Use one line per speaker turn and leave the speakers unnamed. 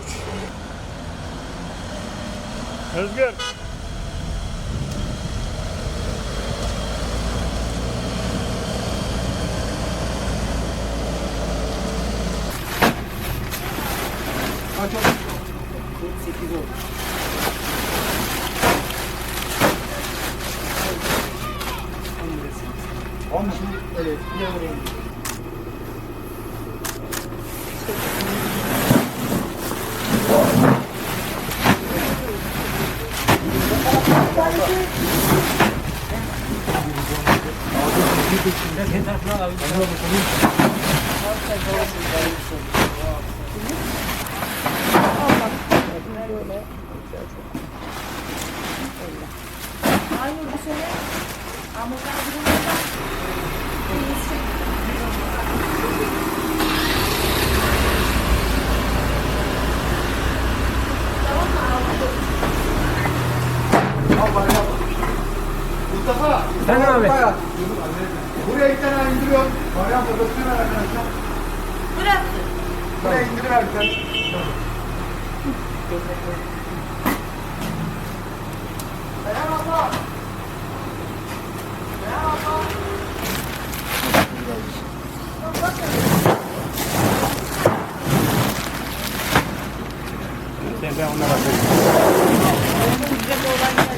güç. Özgür.
Kaç oldu? 48 oldu. On mu? Evet, bir yavru.
Aynı bu sene Amerikan
Mustafa.
Sen abi.
Buraya bir tane indiriyorum. Bayağı da bakıyorum arkadaşlar.
Burası.
Buraya indirir arkadaşlar. Selam
abla. Selam abla. Sen ben onlara söyleyeyim. Güzel olan